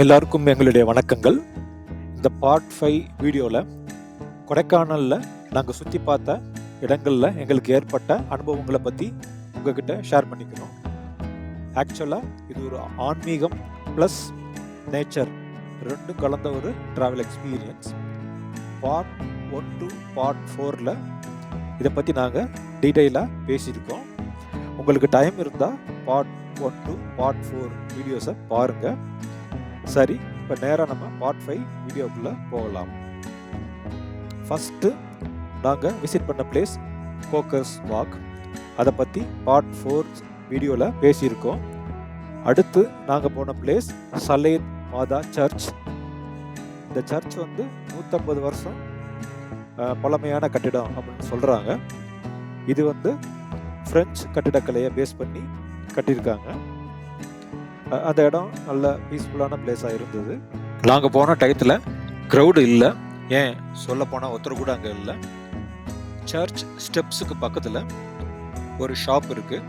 எல்லாருக்கும் எங்களுடைய வணக்கங்கள். இந்த பார்ட் ஃபைவ் வீடியோவில் கொடைக்கானலில் நாங்கள் சுற்றி பார்த்த இடங்களில் எங்களுக்கு ஏற்பட்ட அனுபவங்களை பற்றி உங்ககிட்ட ஷேர் பண்ணிக்கிறோம். ஆக்சுவலாக இது ஒரு ஆன்மீகம் ப்ளஸ் நேச்சர் ரெண்டும் கலந்த ஒரு travel experience part one to part ஃபோரில் இதை பற்றி நாங்கள் டீட்டெயிலாக பேசியிருக்கோம். உங்களுக்கு டைம் இருந்தால் part one to part four வீடியோஸை பாருங்கள் சரி இப்போ நேராக நம்ம பார்ட் ஃபைவ் வீடியோக்குள்ளே போகலாம். ஃபஸ்ட்டு நாங்கள் விசிட் பண்ண பிளேஸ் கோக்கர்ஸ் வாக் அதை பற்றி பார்ட் ஃபோர் வீடியோவில் பேசியிருக்கோம். அடுத்து நாங்கள் போன பிளேஸ் சலேத் மாதா சர்ச் இந்த சர்ச் வந்து நூற்றம்பது வருஷம் பழமையான கட்டிடம் அப்படின்னு சொல்கிறாங்க இது வந்து ஃப்ரெஞ்சு கட்டிடக்கலையை பேஸ் பண்ணி கட்டியிருக்காங்க. அந்த இடம் நல்ல பீஸ்ஃபுல்லான பிளேஸாக இருந்தது. நாங்கள் போன டயத்தில் க்ரௌடு இல்லை. ஏன்? சொல்ல போனால் ஒருத்தர் கூட அங்கே இல்லை. சர்ச் ஸ்டெப்ஸுக்கு பக்கத்தில் ஒரு ஷாப் இருக்குது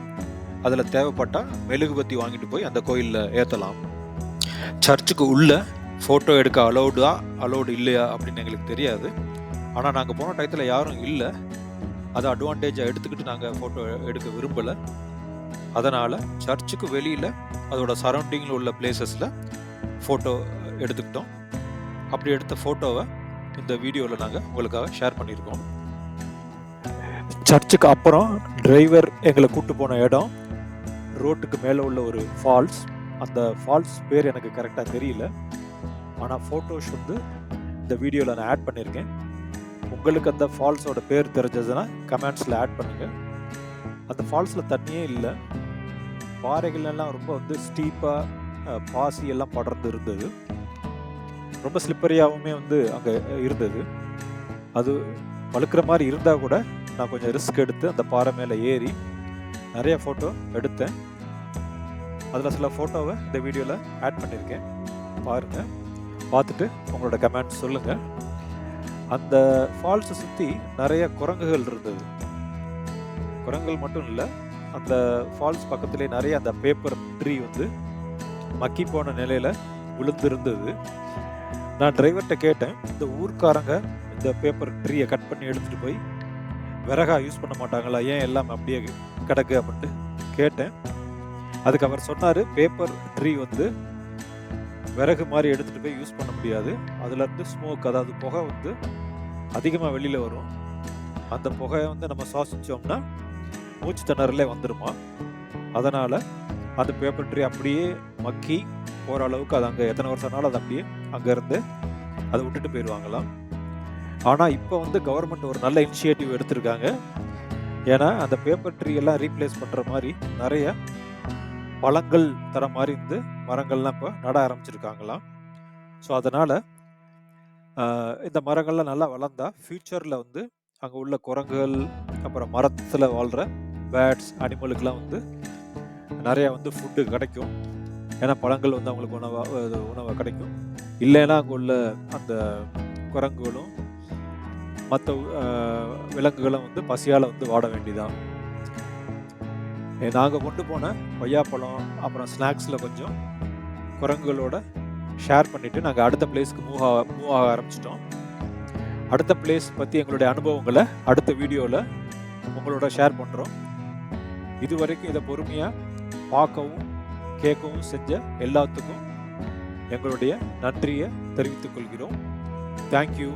அதில் தேவைப்பட்டால் மெழுகுபத்தி வாங்கிட்டு போய் அந்த கோயிலில் ஏற்றலாம் சர்ச்சுக்கு உள்ள ஃபோட்டோ எடுக்க அலௌடா அலௌடு இல்லையா அப்படின்னு எங்களுக்கு தெரியாது. ஆனால் நாங்கள் போன டயத்தில் யாரும் இல்லை. அதை அட்வான்டேஜாக எடுத்துக்கிட்டு நாங்கள் ஃபோட்டோ எடுக்க விரும்பலை. அதனால் சர்ச்சுக்கு வெளியில் அதோட சரௌண்டிங்கில் உள்ள பிளேசஸில் ஃபோட்டோ எடுத்துக்கிட்டோம். அப்படி எடுத்த ஃபோட்டோவை இந்த வீடியோவில் நாங்கள் உங்களுக்காக ஷேர் பண்ணியிருக்கோம். சர்ச்சுக்கு அப்புறம் டிரைவர் எங்களை கூட்டு போன இடம். ரோட்டுக்கு மேலே உள்ள ஒரு ஃபால்ஸ் அந்த ஃபால்ஸ் பேர் எனக்கு கரெக்டாக தெரியல. ஆனால் ஃபோட்டோஸ் வந்து இந்த வீடியோவில் நான் ஆட் பண்ணியிருக்கேன். உங்களுக்கு அந்த ஃபால்ஸோட பேர் தெரிஞ்சதுன்னா கமெண்ட்ஸில் ஆட் பண்ணுங்கள் அந்த ஃபால்ஸில் தண்ணியே இல்லை. பாறைகள்லாம் ரொம்ப வந்து ஸ்டீப்பாக பாசி எல்லாம் படர்ந்து இருந்தது. ரொம்ப ஸ்லிப்பரியாகவுமே வந்து அங்கே இருந்தது. அது வழுக்கிற மாதிரி இருந்தால் கூட நான் கொஞ்சம் ரிஸ்க் எடுத்து அந்த பாறை மேலே ஏறி நிறைய ஃபோட்டோ எடுத்தேன். அதில் சில ஃபோட்டோவை இந்த வீடியோவில் ஆட் பண்ணியிருக்கேன் பாருங்கள் பார்த்துட்டு உங்களோட கமெண்ட்ஸ் சொல்லுங்கள் அந்த ஃபால்ஸை சுற்றி நிறைய குரங்குகள் இருந்தது. குரங்குகள் மட்டும் இல்லை அந்த ஃபால்ஸ் பக்கத்துலேயே நிறைய அந்த பேப்பர் ட்ரீ வந்து மக்கி போன நிலையில் விழுந்திருந்தது. நான் டிரைவர்கிட்ட கேட்டேன் இந்த ஊர்க்காரங்க இந்த பேப்பர் ட்ரீயை கட் பண்ணி எடுத்துகிட்டு போய் விறகா யூஸ் பண்ண மாட்டாங்களா? ஏன் எல்லாம் அப்படியே கிடக்கு அப்படின்ட்டு கேட்டேன். அதுக்கு அவர் சொன்னார் பேப்பர் ட்ரீ வந்து விறகு மாதிரி எடுத்துகிட்டு போய் யூஸ் பண்ண முடியாது. அதுலேருந்து ஸ்மோக் அதாவது புகை வந்து அதிகமாக வெளியில் வரும். அந்த புகையை வந்து நம்ம சுவாசித்தோம்னா மூச்சு திணறலே வந்துருமா? அதனால் அந்த பேப்பர் ட்ரீ அப்படியே மக்கி போகிற அளவுக்கு அது அங்கே எத்தனை வருஷம் ஆனாலும் அது அப்படியே அங்கேருந்து அதை விட்டுட்டு போயிடுவாங்களாம். ஆனால் இப்போ வந்து கவர்மெண்ட் ஒரு நல்ல இனிஷியேட்டிவ் எடுத்திருக்காங்க. ஏன்னா அந்த பேப்பர் ட்ரீ எல்லாம் ரீப்ளேஸ் பண்ணுற மாதிரி நிறைய பழங்கள் தர மாதிரி இருந்து மரங்கள்லாம் இப்போ நட ஆரம்பிச்சிருக்காங்களாம். ஸோ அதனால் இந்த மரங்கள்லாம் நல்லா வளர்ந்தா ஃப்யூச்சரில் வந்து அங்கே உள்ள குரங்குகள் அப்புறம் மரத்தில் வாழ்கிற பேர்ட்ஸ் அனிமலுக்கெலாம் வந்து நிறையா வந்து ஃபுட்டு கிடைக்கும். ஏன்னா பழங்கள் வந்து அவங்களுக்கு உணவாக உணவாக கிடைக்கும். இல்லைன்னா அங்கே உள்ள அந்த குரங்குகளும் மற்ற விலங்குகளும் வந்து பசியால் வந்து வாட வேண்டிதான் நாங்கள் கொண்டு போன கொய்யாப்பழம் அப்புறம் ஸ்நாக்ஸில் கொஞ்சம் குரங்குகளோட ஷேர் பண்ணிவிட்டு நாங்கள் அடுத்த பிளேஸ்க்கு மூவ் ஆக மூவ் ஆக ஆரம்பிச்சிட்டோம். அடுத்த பிளேஸ் பற்றி எங்களுடைய அனுபவங்களை அடுத்த வீடியோவில் உங்களோட ஷேர் பண்ணுறோம் இது வரைக்கும் இதை பொறுமையாக பார்க்கவும் கேட்கவும் செஞ்ச எல்லாத்துக்கும் எங்களுடைய நன்றியை தெரிவித்துக் கொள்கிறோம். தேங்க்யூ